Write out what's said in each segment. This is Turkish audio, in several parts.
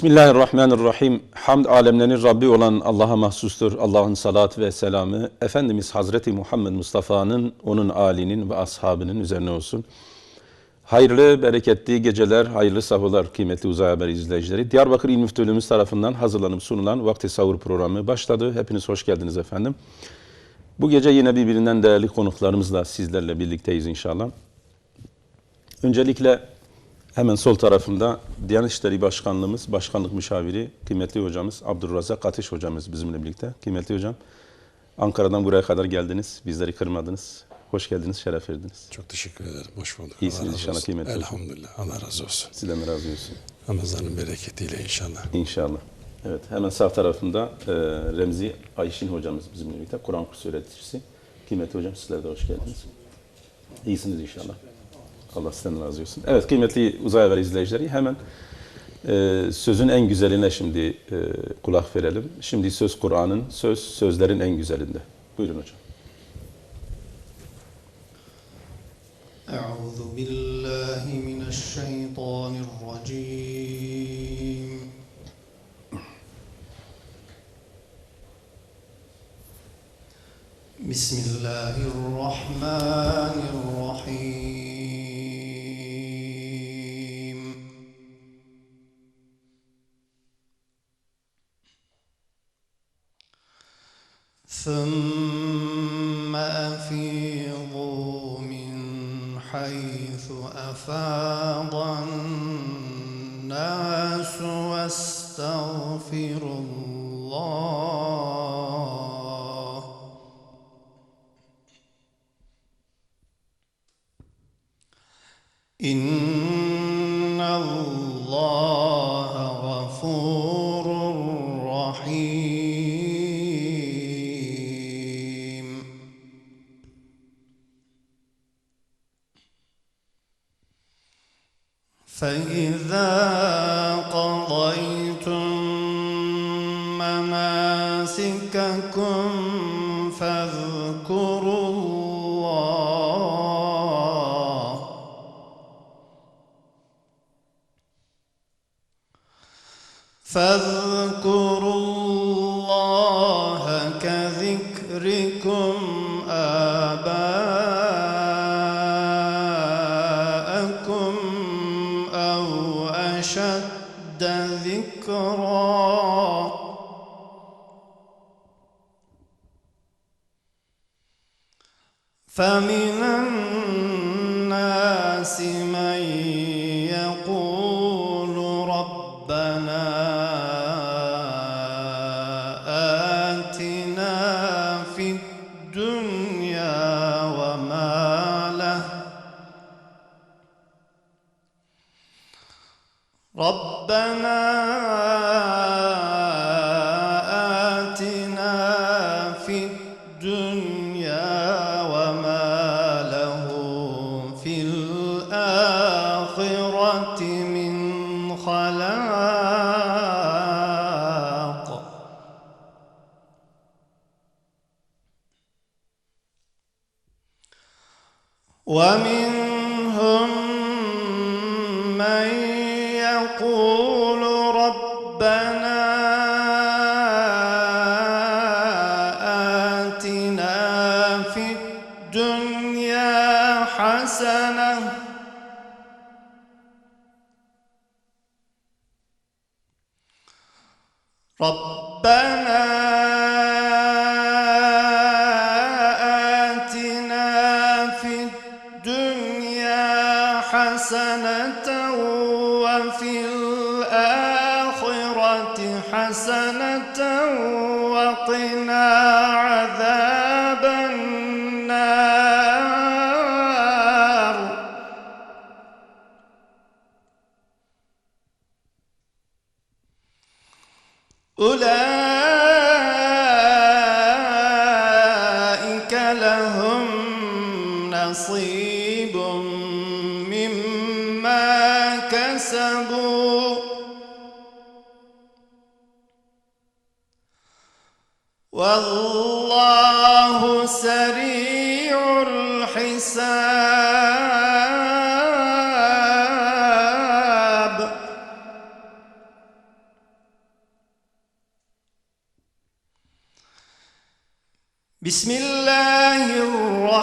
Bismillahirrahmanirrahim. Hamd alemlerin Rabbi olan Allah'a mahsustur. Allah'ın salat ve selamı Efendimiz Hazreti Muhammed Mustafa'nın, onun alinin ve ashabının üzerine olsun. Hayırlı, bereketli geceler, hayırlı sabahlar kıymetli Uzay Haber izleyicileri. Diyarbakır İl Müftülüğümüz tarafından hazırlanıp sunulan Vakti Savur programı başladı. Hepiniz hoş geldiniz efendim. Bu gece yine birbirinden değerli konuklarımızla sizlerle birlikteyiz inşallah. Öncelikle hemen sol tarafımda Diyanet İşleri Başkanlığımız, Başkanlık Müşaviri, kıymetli hocamız Abdurrazak Ateş hocamız bizimle birlikte. Kıymetli hocam, Ankara'dan buraya kadar geldiniz, bizleri kırmadınız. Hoş geldiniz, şeref verdiniz. Çok teşekkür ederim. Hoş bulduk. İyisiniz inşallah, kıymetli hocam. Elhamdülillah. Allah razı olsun. Sizden de razı olsun. Ramazan'ın bereketiyle inşallah. İnşallah. Evet, hemen sağ tarafında e, Remzi Ayşin hocamız bizimle birlikte, Kur'an kursu öğreticisi. Kıymetli hocam, sizler de hoş geldiniz. İyisiniz inşallah. Allah sizden razı olsun. Evet, kıymetli Uzay Haber izleyicileri hemen e, sözün en güzeline şimdi e, kulak verelim. Şimdi söz Kur'an'ın, söz sözlerin en güzelinde. Buyurun hocam. أعوذ بالله من الشيطان الرجيم بسم الله الرحمن الرحيم ثم أفيضوا من حيث أفاض الناس واستغفروا الله فاذكروا في الدنيا وفي الآخرة حسنة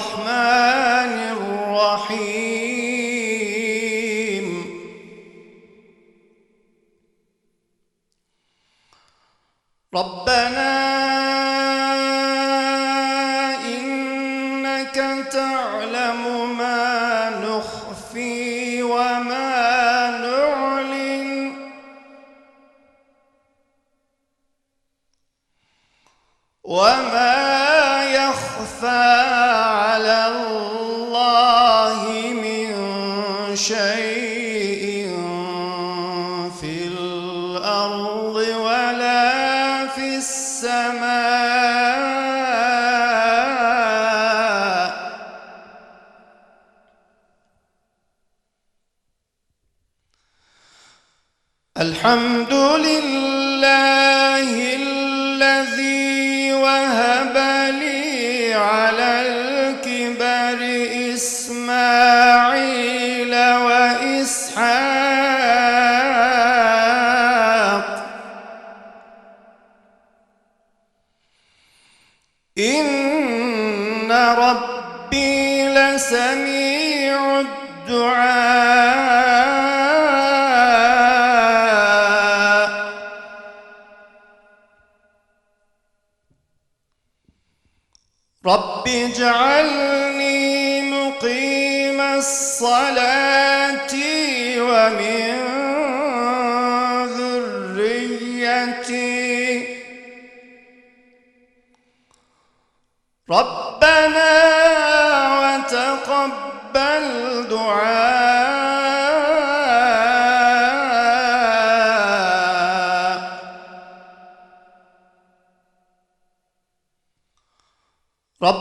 الرحمن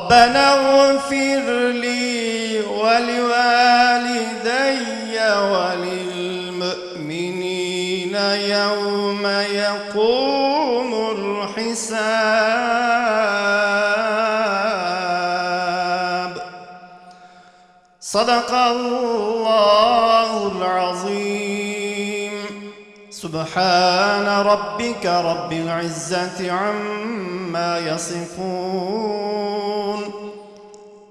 ربنا اغفر لي ولوالدي وللمؤمنين يوم يقوم الحساب. صدق الله العظيم. سبحان ربك رب العزة عما يصفون.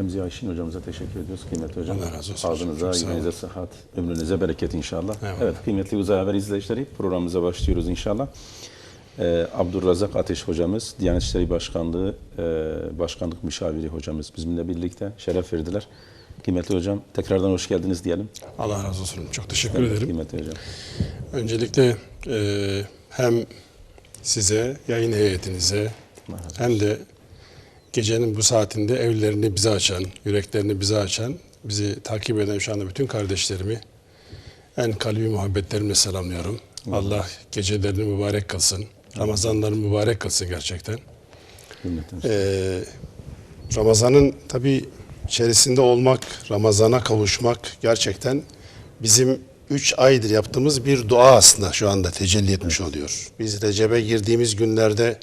Remzi Ayşin hocamıza teşekkür ediyoruz kıymetli hocam. Allah razı olsun. Ağzınıza, yüreğinize sıhhat, ömrünüze bereket inşallah. Eyvallah. Evet kıymetli Uzay Haber izleyicileri programımıza başlıyoruz inşallah. Ee, Abdurrazak Ateş hocamız, Diyanet İşleri Başkanlığı e, Başkanlık Müşaviri hocamız bizimle birlikte şeref verdiler. Kıymetli hocam tekrardan hoş geldiniz diyelim. Allah razı olsun. Çok teşekkür Evet, ederim. Kıymetli hocam. Öncelikle e, hem size, yayın heyetinize hem de gecenin bu saatinde evlerini bize açan, yüreklerini bize açan, bizi takip eden şu anda bütün kardeşlerimi en kalbi muhabbetlerimle selamlıyorum. Allah gecelerini mübarek kılsın. Ramazanlarını mübarek kılsın gerçekten. Ee, Ramazan'ın tabi içerisinde olmak, Ramazan'a kavuşmak gerçekten bizim üç aydır yaptığımız bir dua aslında şu anda tecelli etmiş oluyor. Biz Recep'e girdiğimiz günlerde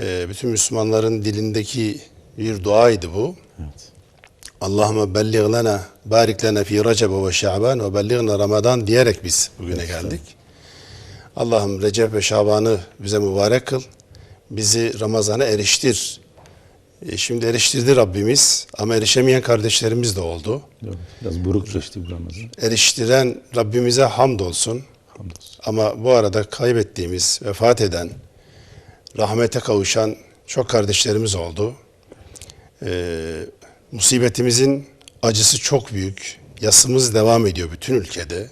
e, bütün Müslümanların dilindeki bir duaydı bu. Evet. Allahümme belliğ lana, barik lana fi Recep ve Şaban ve belliğna Ramazan diyerek biz bugüne geldik. Allah'ım Recep ve Şaban'ı bize mübarek kıl. Bizi Ramazan'a eriştir. E, şimdi eriştirdi Rabbimiz ama erişemeyen kardeşlerimiz de oldu. Doğru. Biraz buruk geçti bu Ramazan. Eriştiren Rabbimize hamdolsun. Hamdolsun. Ama bu arada kaybettiğimiz, vefat eden, rahmete kavuşan çok kardeşlerimiz oldu. Ee, musibetimizin acısı çok büyük. Yasımız devam ediyor bütün ülkede.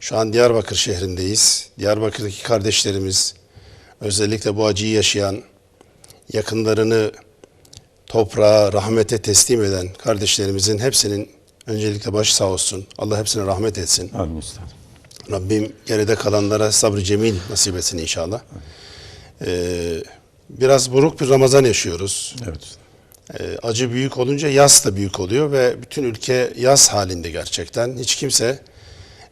Şu an Diyarbakır şehrindeyiz. Diyarbakır'daki kardeşlerimiz özellikle bu acıyı yaşayan, yakınlarını toprağa, rahmete teslim eden kardeşlerimizin hepsinin öncelikle başı sağ olsun. Allah hepsine rahmet etsin. Amin. Rabbim geride kalanlara sabrı cemil nasip etsin inşallah. Ee, biraz buruk bir Ramazan yaşıyoruz. Evet. Ee, acı büyük olunca yas da büyük oluyor ve bütün ülke yas halinde gerçekten. Hiç kimse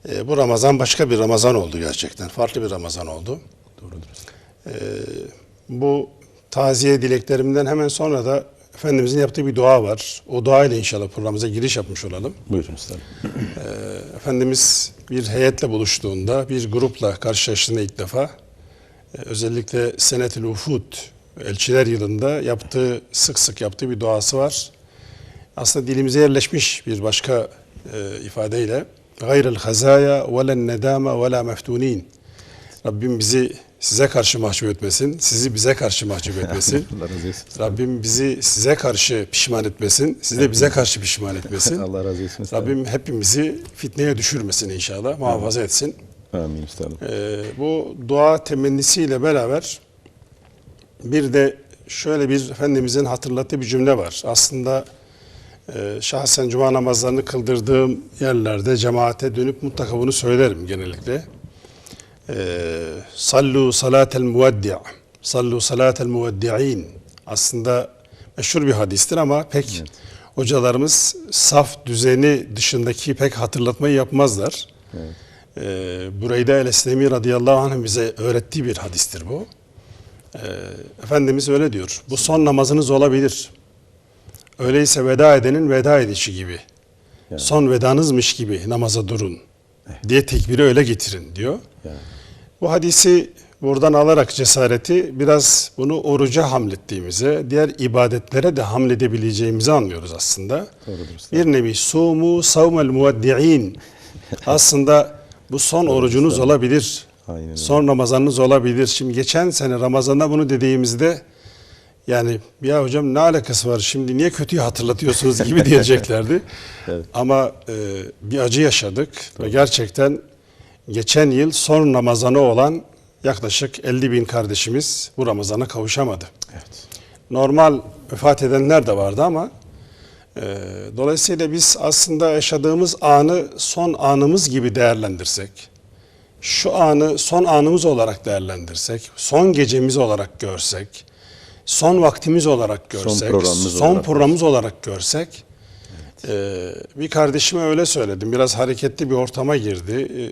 E, bu Ramazan başka bir Ramazan oldu gerçekten. Farklı bir Ramazan oldu. Doğrudur. Bu taziye dileklerimden hemen sonra da Efendimizin yaptığı bir dua var. O dua ile inşallah programımıza giriş yapmış olalım. Buyurun üstadım. Efendimiz bir heyetle buluştuğunda, bir grupla karşılaştığında ilk defa e, özellikle Senet-ül Ufud elçiler yılında yaptığı, sık sık yaptığı bir duası var. Aslında dilimize yerleşmiş bir başka e, ifadeyle gayrıl hazaya ve len nedama ve la meftunin. Rabbim bizi size karşı mahcup etmesin, sizi bize karşı mahcup etmesin. Rabbim bizi size karşı pişman etmesin, sizi de bize karşı pişman etmesin. Allah razı olsun. Rabbim hepimizi fitneye düşürmesin inşallah, muhafaza etsin. Amin üstadım. Ee, bu dua temennisiyle beraber bir de şöyle bir Efendimizin hatırlattığı bir cümle var. Aslında e, şahsen cuma namazlarını kıldırdığım yerlerde cemaate dönüp mutlaka bunu söylerim genellikle. Ee, sallu salatel muveddi' sallu salatel muveddi'in aslında meşhur bir hadistir ama pek hocalarımız saf düzeni dışındaki pek hatırlatmayı yapmazlar. Ee, Bureyde el-Eslemi radıyallahu anh bize öğrettiği bir hadistir bu. Ee, Efendimiz öyle diyor. Bu son namazınız olabilir. Öyleyse veda edenin veda edişi gibi. Yani. Son vedanızmış gibi namaza durun diye tekbiri öyle getirin diyor. Yani. Bu hadisi buradan alarak cesareti biraz bunu oruca hamlettiğimize, diğer ibadetlere de hamledebileceğimizi anlıyoruz aslında. Doğrudur. Bir nevi sumu savmel muveddi'in. aslında bu son orucunuz olabilir. Aynen öyle. Son Ramazanınız olabilir. Şimdi geçen sene Ramazan'da bunu dediğimizde yani ya hocam ne alakası var şimdi niye kötüyü hatırlatıyorsunuz gibi diyeceklerdi. Evet. Ama e, bir acı yaşadık ve gerçekten geçen yıl son Ramazanı olan yaklaşık 50 bin kardeşimiz bu Ramazan'a kavuşamadı. Evet. Normal vefat edenler de vardı ama dolayısıyla biz aslında yaşadığımız anı son anımız gibi değerlendirsek, şu anı son anımız olarak değerlendirsek, son gecemiz olarak görsek, son vaktimiz olarak görsek, programımız son olarak programımız olarak görsek, e, bir kardeşime öyle söyledim. Biraz hareketli bir ortama girdi. E,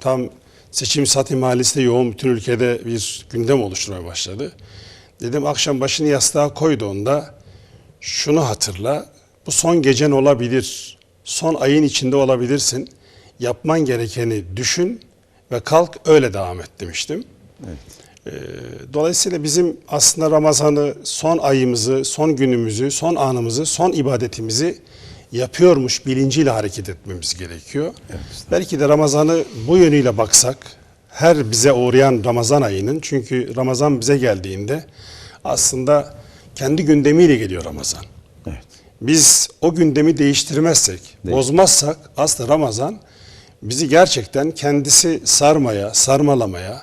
tam seçim saati mahallesinde yoğun bütün ülkede bir gündem oluşturmaya başladı. Dedim akşam başını yastığa koydu onda. Şunu hatırla. Bu son gecen olabilir. Son ayın içinde olabilirsin. Yapman gerekeni düşün ve kalk öyle devam et demiştim. Evet. Ee, Dolayısıyla bizim aslında Ramazan'ı, son ayımızı, son günümüzü, son anımızı, son ibadetimizi yapıyormuş bilinciyle hareket etmemiz gerekiyor. Belki de Ramazan'ı bu yönüyle baksak, her bize uğrayan Ramazan ayının, çünkü Ramazan bize geldiğinde aslında kendi gündemiyle geliyor Ramazan. Evet. Biz o gündemi değiştirmezsek, Değil. bozmazsak aslında Ramazan bizi gerçekten kendisi sarmaya, sarmalamaya,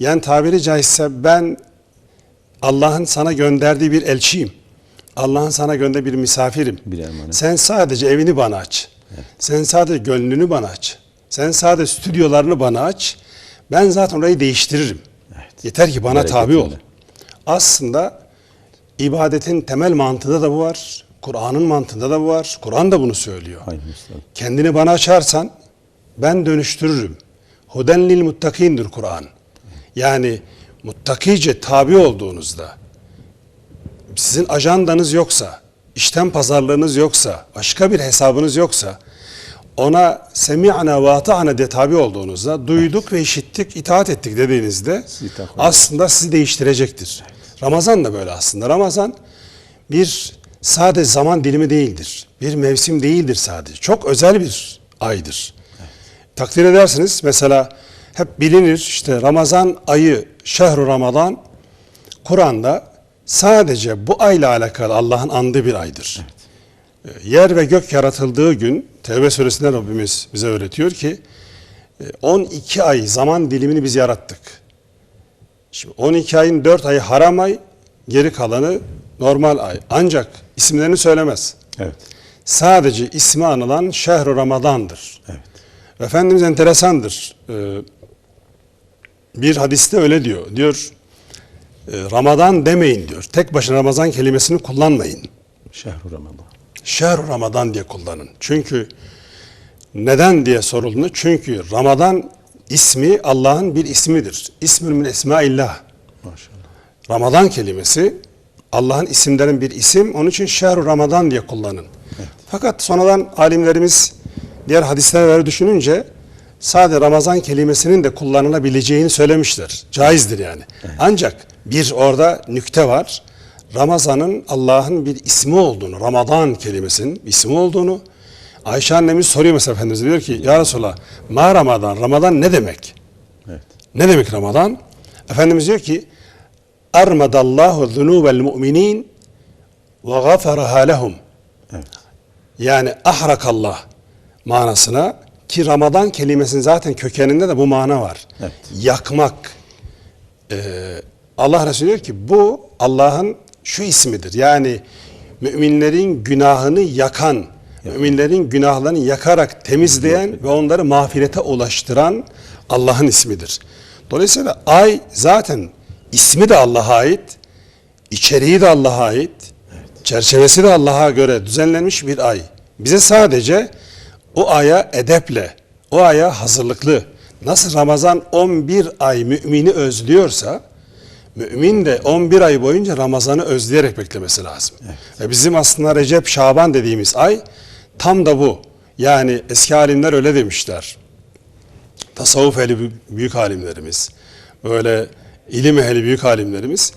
yani tabiri caizse ben Allah'ın sana gönderdiği bir elçiyim. Allah'ın sana gönderdiği bir misafirim. Bir. Sen sadece evini bana aç. Sen sadece gönlünü bana aç. Sen sadece stüdyolarını bana aç. Ben zaten orayı değiştiririm. Evet. Yeter ki bana tabi ol. Aslında ibadetin temel mantığında da bu var. Kur'an'ın mantığında da bu var. Kur'an da bunu söylüyor. Aynen. Kendini bana açarsan ben dönüştürürüm. Huden lil muttakindir Kur'an. Yani muttakice tabi olduğunuzda sizin ajandanız yoksa, işten pazarlığınız yoksa, başka bir hesabınız yoksa ona semi'na ve ata'na de tabi olduğunuzda duyduk ve işittik, itaat ettik dediğinizde aslında sizi değiştirecektir. Ramazan da böyle aslında. Ramazan bir sadece zaman dilimi değildir. Bir mevsim değildir sadece. Çok özel bir aydır. Takdir edersiniz mesela hep bilinir işte Ramazan ayı, şehru Ramazan Kur'an'da sadece bu ayla alakalı Allah'ın andığı bir aydır. Ee, Yer ve gök yaratıldığı gün Tevbe suresinde Rabbimiz bize öğretiyor ki e, 12 ay zaman dilimini biz yarattık. Şimdi 12 ayın 4 ayı haram ay, geri kalanı normal ay. Ancak isimlerini söylemez. Evet. Sadece ismi anılan şehru Ramazan'dır. Evet. Efendimiz enteresandır. Ee, bir hadiste öyle diyor. Diyor e, Ramazan demeyin diyor. Tek başına Ramazan kelimesini kullanmayın. Şehru Ramazan. Şehru Ramazan diye kullanın. Çünkü Neden diye sorulduğunda çünkü Ramazan ismi Allah'ın bir ismidir. İsmül min esmaillah. Maşallah. Ramazan kelimesi Allah'ın isimlerin bir isim. Onun için şehru Ramazan diye kullanın. Fakat sonradan alimlerimiz diğer hadisleri düşününce sadece Ramazan kelimesinin de kullanılabileceğini söylemişler. Caizdir yani. Ancak bir orada nükte var. Ramazan'ın Allah'ın bir ismi olduğunu, Ramazan kelimesinin ismi olduğunu Ayşe annemiz soruyor mesela Efendimiz diyor ki Ya Resulallah ma Ramazan, Ramazan ne demek? Evet. Ne demek Ramazan? Efendimiz diyor ki Armadallahu zunubel mu'minin ve gafaraha lehum. Evet. Yani ahrakallah manasına ki Ramazan kelimesinin zaten kökeninde de bu mana var. Evet. Yakmak. Ee, Allah Resulü diyor ki bu Allah'ın şu ismidir. Yani müminlerin günahını yakan, müminlerin günahlarını yakarak temizleyen ve onları mağfirete ulaştıran Allah'ın ismidir. Dolayısıyla ay zaten ismi de Allah'a ait, içeriği de Allah'a ait, çerçevesi de Allah'a göre düzenlenmiş bir ay. Bize sadece o aya edeple, o aya hazırlıklı. Nasıl Ramazan 11 ay mümini özlüyorsa, mümin de 11 ay boyunca Ramazan'ı özleyerek beklemesi lazım. Ve bizim aslında Recep, Şaban dediğimiz ay tam da bu. Yani eski alimler öyle demişler. Tasavvuf ehli büyük alimlerimiz, böyle ilim ehli büyük alimlerimiz,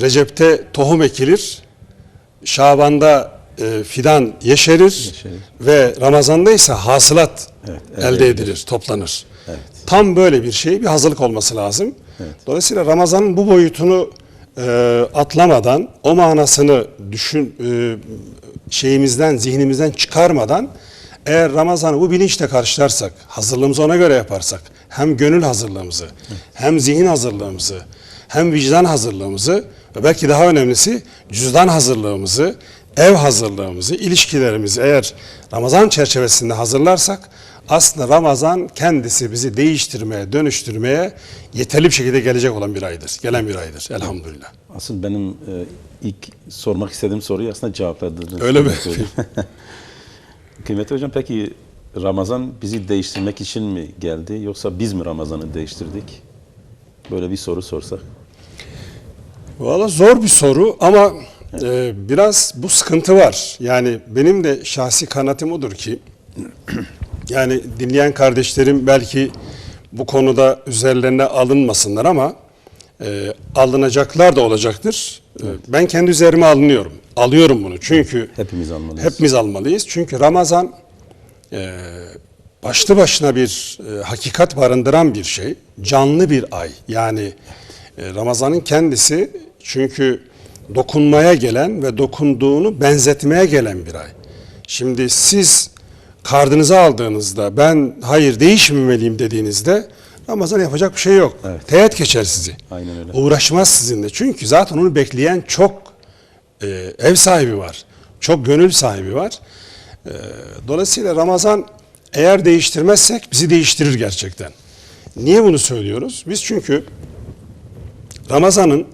Recep'te tohum ekilir, Şaban'da e, fidan yeşerir, Yeşerir. ve Ramazan'da ise hasılat Evet, elde, elde edilir, toplanır. Evet. Tam böyle bir şey, bir hazırlık olması lazım. Dolayısıyla Ramazan'ın bu boyutunu e, atlamadan, o manasını düşün e, şeyimizden, zihnimizden çıkarmadan eğer Ramazan'ı bu bilinçle karşılarsak, hazırlığımızı ona göre yaparsak, hem gönül hazırlığımızı, hem zihin hazırlığımızı, hem vicdan hazırlığımızı ve belki daha önemlisi cüzdan hazırlığımızı, ev hazırlığımızı, ilişkilerimizi eğer Ramazan çerçevesinde hazırlarsak aslında Ramazan kendisi bizi değiştirmeye, dönüştürmeye yeterli bir şekilde gelecek olan bir aydır. Gelen bir aydır elhamdülillah. Asıl benim e, ilk sormak istediğim soruyu aslında cevapladınız. Öyle mi? Kıymetli hocam peki Ramazan bizi değiştirmek için mi geldi yoksa biz mi Ramazan'ı değiştirdik? Böyle bir soru sorsak. Valla zor bir soru ama e, biraz bu sıkıntı var. Yani benim de şahsi kanaatim odur ki yani dinleyen kardeşlerim belki bu konuda üzerlerine alınmasınlar ama e, alınacaklar da olacaktır. E, ben kendi üzerime alınıyorum. Alıyorum bunu çünkü Hepimiz almalıyız. hepimiz almalıyız. Çünkü Ramazan e, başlı başına bir e, hakikat barındıran bir şey. Canlı bir ay. Yani e, Ramazan'ın kendisi çünkü dokunmaya gelen ve dokunduğunu benzetmeye gelen bir ay. Şimdi siz kardınızı aldığınızda ben hayır değişmemeliyim dediğinizde Ramazan yapacak bir şey yok. Evet. Teğet geçer sizi. Aynen öyle. Uğraşmaz sizinle. Çünkü zaten onu bekleyen çok e, ev sahibi var. Çok gönül sahibi var. E, dolayısıyla Ramazan eğer değiştirmezsek bizi değiştirir gerçekten. Niye bunu söylüyoruz? Biz çünkü Ramazan'ın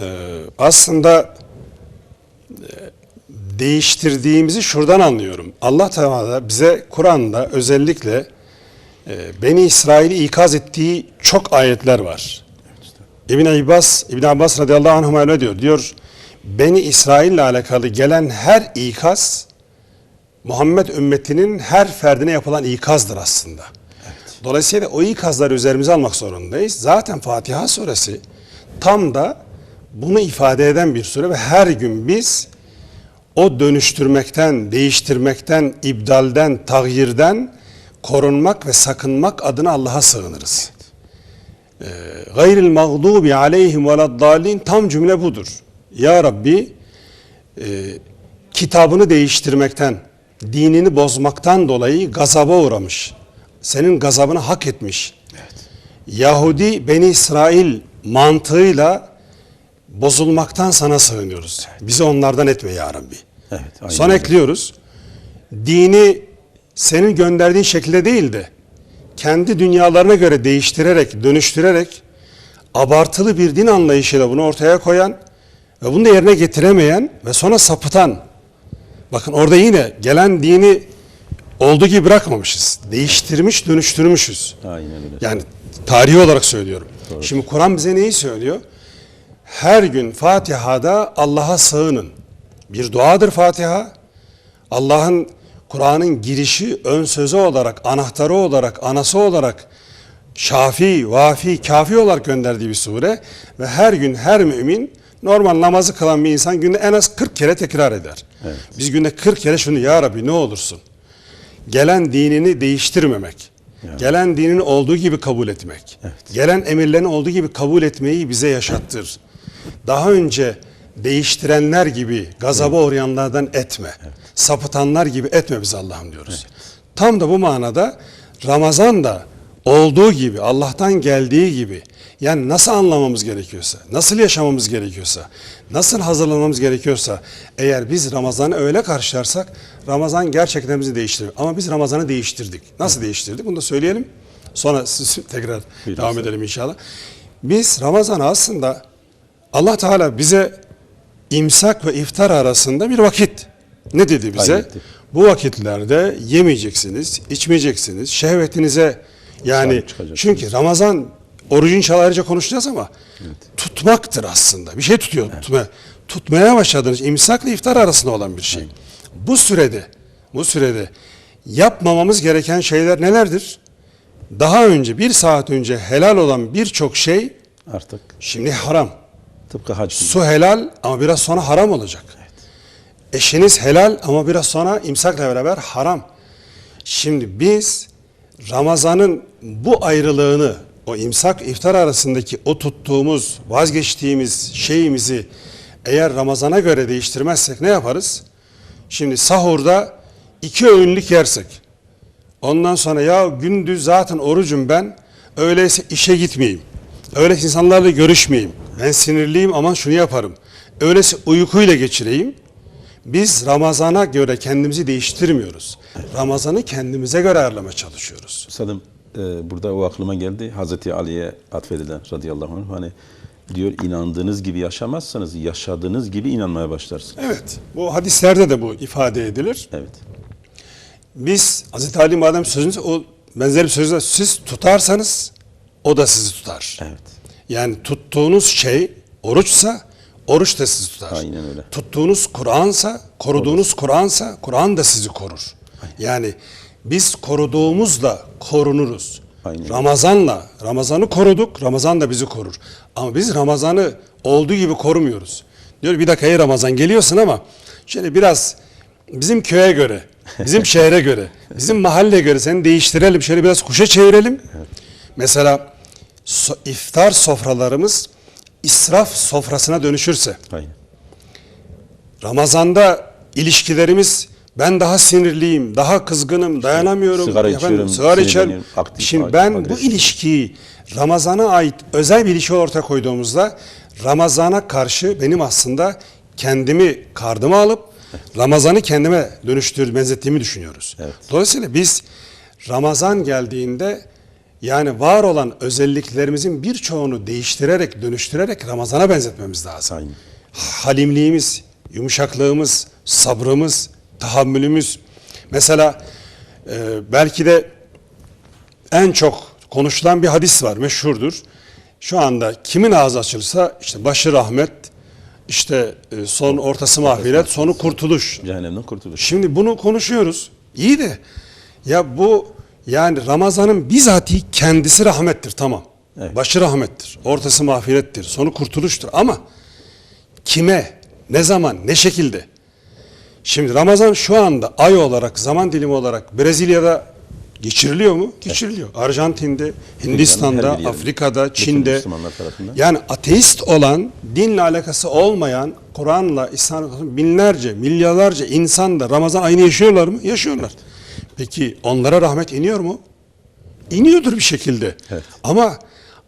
e, aslında e, değiştirdiğimizi şuradan anlıyorum. Allah Teala bize Kur'an'da özellikle Beni İsrail'i ikaz ettiği çok ayetler var. İbn Abbas, İbn Abbas radıyallahu anh öyle diyor. Diyor Beni İsrail ile alakalı gelen her ikaz Muhammed ümmetinin her ferdine yapılan ikazdır aslında. Dolayısıyla o ikazları üzerimize almak zorundayız. Zaten Fatiha suresi tam da bunu ifade eden bir sure ve her gün biz o dönüştürmekten, değiştirmekten, ibdalden, tagyirden korunmak ve sakınmak adına Allah'a sığınırız. Ee, gayril mağdubi aleyhim veleddallin tam cümle budur. Ya Rabbi e, kitabını değiştirmekten, dinini bozmaktan dolayı gazaba uğramış. Senin gazabını hak etmiş. Yahudi Beni İsrail mantığıyla bozulmaktan sana sığınıyoruz. Bizi onlardan etme ya Rabbi. Evet, aynen Son ekliyoruz. Dini senin gönderdiğin şekilde değil de kendi dünyalarına göre değiştirerek, dönüştürerek abartılı bir din anlayışıyla bunu ortaya koyan ve bunu da yerine getiremeyen ve sonra sapıtan. Bakın orada yine gelen dini olduğu gibi bırakmamışız. Değiştirmiş, dönüştürmüşüz. Aynen öyle. Yani tarihi olarak söylüyorum. Şimdi Kur'an bize neyi söylüyor? Her gün Fatiha'da Allah'a sığının. Bir duadır Fatiha. Allah'ın Kur'an'ın girişi ön sözü olarak, anahtarı olarak, anası olarak şafi, vafi, kafi olarak gönderdiği bir sure ve her gün her mümin normal namazı kılan bir insan günde en az 40 kere tekrar eder. Biz günde 40 kere şunu ya Rabbi ne olursun gelen dinini değiştirmemek, gelen dinin olduğu gibi kabul etmek, gelen emirlerini olduğu gibi kabul etmeyi bize yaşattır. Daha önce değiştirenler gibi gazaba uğrayanlardan etme, sapıtanlar gibi etme bizi Allah'ım diyoruz. Tam da bu manada Ramazan da olduğu gibi, Allah'tan geldiği gibi, yani nasıl anlamamız gerekiyorsa, nasıl yaşamamız gerekiyorsa, nasıl hazırlanmamız gerekiyorsa, eğer biz Ramazan'ı öyle karşılarsak, Ramazan gerçekten bizi değiştirir. Ama biz Ramazan'ı değiştirdik. Nasıl değiştirdik? Bunu da söyleyelim. Sonra siz tekrar Buyurun devam edelim inşallah. Biz Ramazan'ı aslında Allah Teala bize imsak ve iftar arasında bir vakit ne dedi bize? Kaydetti. Bu vakitlerde yemeyeceksiniz, içmeyeceksiniz, şehvetinize yani çünkü Ramazan orucu inşallah ayrıca konuşacağız ama tutmaktır aslında. Bir şey tutuyor. Tutma, tutmaya başladığınız imsakla iftar arasında olan bir şey. Bu sürede bu sürede yapmamamız gereken şeyler nelerdir? Daha önce bir saat önce helal olan birçok şey Artık şimdi haram. Tıpkı hac gibi. Su helal ama biraz sonra haram olacak. Eşiniz helal ama biraz sonra imsakla beraber haram. Şimdi biz Ramazan'ın bu ayrılığını, o imsak iftar arasındaki o tuttuğumuz, vazgeçtiğimiz şeyimizi eğer Ramazan'a göre değiştirmezsek ne yaparız? Şimdi sahurda iki öğünlük yersek, ondan sonra ya gündüz zaten orucum ben, öyleyse işe gitmeyeyim. Öyleyse insanlarla görüşmeyeyim. Ben sinirliyim aman şunu yaparım. Öyleyse uykuyla geçireyim. Biz Ramazan'a göre kendimizi değiştirmiyoruz. Ramazan'ı kendimize göre ayarlamaya çalışıyoruz. Üstadım e, burada o aklıma geldi. Hazreti Ali'ye atfedilen radıyallahu anh hani diyor inandığınız gibi yaşamazsanız yaşadığınız gibi inanmaya başlarsınız. Evet, bu hadislerde de bu ifade edilir. Evet. Biz Hazreti Ali madem sözünüz o benzer bir sözle siz tutarsanız o da sizi tutar. Evet. Yani tuttuğunuz şey oruçsa oruç da sizi tutar. Aynen öyle. Tuttuğunuz Kur'ansa, koruduğunuz Kur'ansa Kur'an da sizi korur. Yani biz koruduğumuzla korunuruz. Aynen. Ramazanla, Ramazan'ı koruduk, Ramazan da bizi korur. Ama biz Ramazan'ı olduğu gibi korumuyoruz. Diyor bir dakika ey Ramazan geliyorsun ama şöyle biraz bizim köye göre, bizim şehre göre, bizim mahalle göre seni değiştirelim. Şöyle biraz kuşa çevirelim. Mesela so- iftar sofralarımız israf sofrasına dönüşürse, Aynen. Ramazanda ilişkilerimiz ben daha sinirliyim, daha kızgınım, dayanamıyorum. sigara efendim, içiyorum, sigara içerim. sinirleniyorum, aktif, Şimdi ben bu agresif. ilişkiyi Ramazan'a ait özel bir ilişki ortaya koyduğumuzda Ramazan'a karşı benim aslında kendimi kardıma alıp Ramazan'ı kendime dönüştür, benzettiğimi düşünüyoruz. Evet. Dolayısıyla biz Ramazan geldiğinde yani var olan özelliklerimizin birçoğunu değiştirerek, dönüştürerek Ramazan'a benzetmemiz lazım Aynen. halimliğimiz, yumuşaklığımız, sabrımız, tahammülümüz. Mesela e, belki de en çok konuşulan bir hadis var, meşhurdur. Şu anda kimin ağzı açılırsa işte başı rahmet, işte e, son ortası mağfiret, sonu kurtuluş. Cehennemden kurtuluş. Şimdi bunu konuşuyoruz. İyi de ya bu yani Ramazan'ın bizatihi kendisi rahmettir tamam. Evet. Başı rahmettir. Ortası mağfirettir. Sonu kurtuluştur ama kime, ne zaman, ne şekilde? Şimdi Ramazan şu anda ay olarak, zaman dilimi olarak Brezilya'da geçiriliyor mu? Geçiriliyor. Arjantin'de, Hindistan'da. Afrika'da, Çin'de. Yani ateist olan, dinle alakası olmayan, Kur'an'la, İslam'la binlerce, milyarlarca insan da Ramazan ayını yaşıyorlar mı? Yaşıyorlar. Peki onlara rahmet iniyor mu? İniyordur bir şekilde. Evet. Ama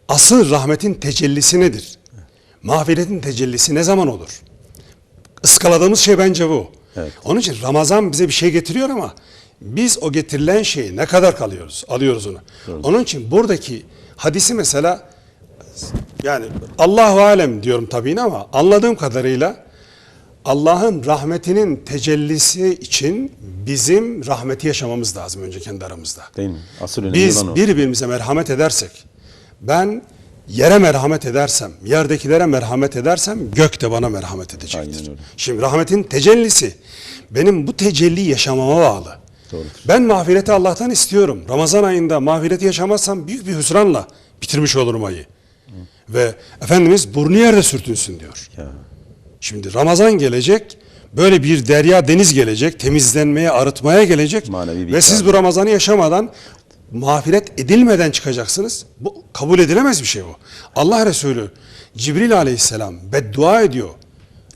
asıl rahmetin tecellisi nedir? Mağfiretin tecellisi ne zaman olur? Iskaladığımız şey bence bu. Evet. Onun için Ramazan bize bir şey getiriyor ama biz o getirilen şeyi ne kadar kalıyoruz, alıyoruz onu. Onun için buradaki hadisi mesela yani Allahu alem diyorum tabii ama anladığım kadarıyla Allah'ın rahmetinin tecellisi için bizim rahmeti yaşamamız lazım önce kendi aramızda. Değil mi? Asıl önemli Biz olan o. birbirimize merhamet edersek, ben yere merhamet edersem, yerdekilere merhamet edersem gök de bana merhamet edecektir. Şimdi rahmetin tecellisi benim bu tecelli yaşamama bağlı. Doğrudur. Ben mağfireti Allah'tan istiyorum. Ramazan ayında mağfireti yaşamazsam büyük bir hüsranla bitirmiş olurum ayı. Ve Efendimiz burnu yerde sürtünsün diyor. Ya. Şimdi Ramazan gelecek, böyle bir derya deniz gelecek, temizlenmeye, arıtmaya gelecek. Manevi bir Ve siz bu Ramazan'ı yaşamadan, mağfiret edilmeden çıkacaksınız. Bu kabul edilemez bir şey bu. Allah Resulü Cibril aleyhisselam beddua ediyor.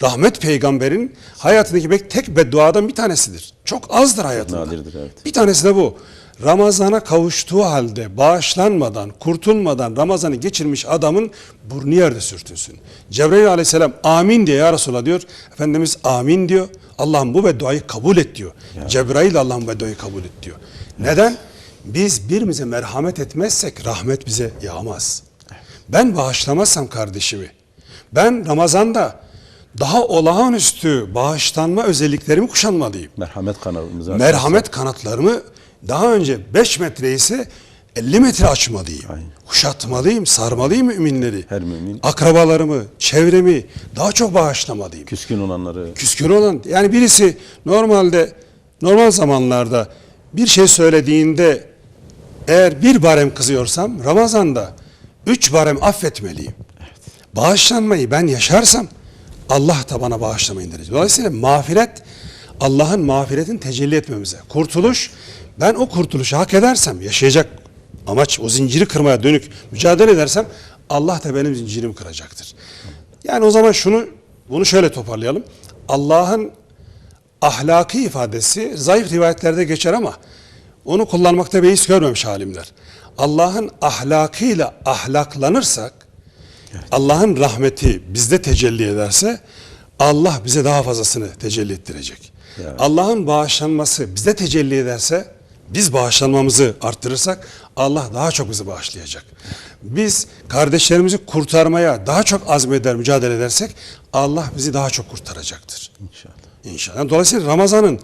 Rahmet peygamberin hayatındaki tek bedduadan bir tanesidir. Çok azdır hayatında. nadirdir, evet. Bir tanesi de bu. Ramazana kavuştuğu halde bağışlanmadan, kurtulmadan Ramazan'ı geçirmiş adamın burnu yerde sürtünsün. Cebrail aleyhisselam amin diye ya Resulallah diyor. Efendimiz amin diyor. Allah'ım bu bedduayı kabul et diyor. Cebrail de Allah'ım bedduayı kabul et diyor. Neden? Biz birbirimize merhamet etmezsek rahmet bize yağmaz. Ben bağışlamazsam kardeşimi, ben Ramazan'da daha olağanüstü bağışlanma özelliklerimi kuşanmalıyım. Merhamet kanalımıza. Merhamet kanatlarımı daha önce 5 metre ise 50 metre açmalıyım. Aynen. Kuşatmalıyım, sarmalıyım müminleri. Her mümin. Akrabalarımı, çevremi daha çok bağışlamalıyım. Küskün olanları. Küskün olan yani birisi normalde normal zamanlarda bir şey söylediğinde eğer bir barem kızıyorsam Ramazan'da üç barem affetmeliyim. Bağışlanmayı ben yaşarsam Allah da bana bağışlamayı indirecek. Dolayısıyla mağfiret Allah'ın mağfiretin tecelli etmemize. Kurtuluş ben o kurtuluşu hak edersem yaşayacak amaç o zinciri kırmaya dönük mücadele edersem Allah da benim zincirimi kıracaktır. Yani o zaman şunu bunu şöyle toparlayalım. Allah'ın ahlaki ifadesi zayıf rivayetlerde geçer ama onu kullanmakta beis görmemiş alimler. Allah'ın ahlakıyla ahlaklanırsak Allah'ın rahmeti bizde tecelli ederse Allah bize daha fazlasını tecelli ettirecek. Ya. Allah'ın bağışlanması bizde tecelli ederse biz bağışlanmamızı arttırırsak Allah daha çok bizi bağışlayacak. Biz kardeşlerimizi kurtarmaya daha çok azmeder, mücadele edersek Allah bizi daha çok kurtaracaktır. İnşallah. İnşallah. Dolayısıyla Ramazan'ın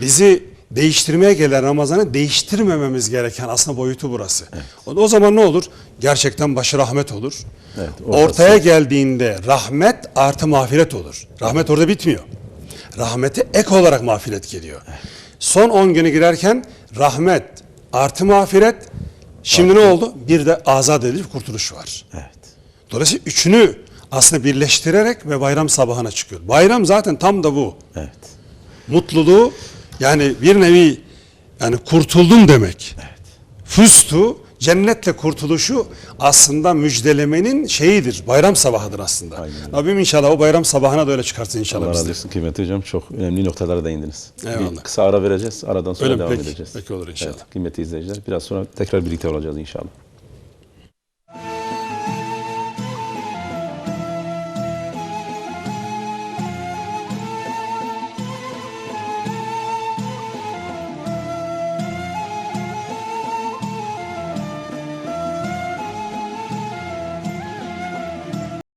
bizi değiştirmeye gelen Ramazan'ı değiştirmememiz gereken aslında boyutu burası. O, o zaman ne olur? Gerçekten başı rahmet olur. Evet, Ortaya geldiğinde rahmet artı mağfiret olur. Rahmet orada bitmiyor. Rahmete ek olarak mağfiret geliyor. Son 10 günü girerken rahmet artı mağfiret Şimdi ne oldu? Bir de azat edilip kurtuluş var. Evet. Dolayısıyla üçünü aslında birleştirerek ve bayram sabahına çıkıyor. Bayram zaten tam da bu. Evet. Mutluluğu yani bir nevi yani kurtuldum demek. Füstu cennetle kurtuluşu aslında müjdelemenin şeyidir. Bayram sabahıdır aslında. Aynen. Rabbim inşallah o bayram sabahına da öyle çıkartsın inşallah Allah razı olsun kıymetli hocam. Çok önemli noktalara değindiniz. Eyvallah. Bir kısa ara vereceğiz. Aradan sonra Öyle devam Peki. edeceğiz. Peki olur inşallah. Evet, kıymetli izleyiciler. Biraz sonra tekrar birlikte olacağız inşallah.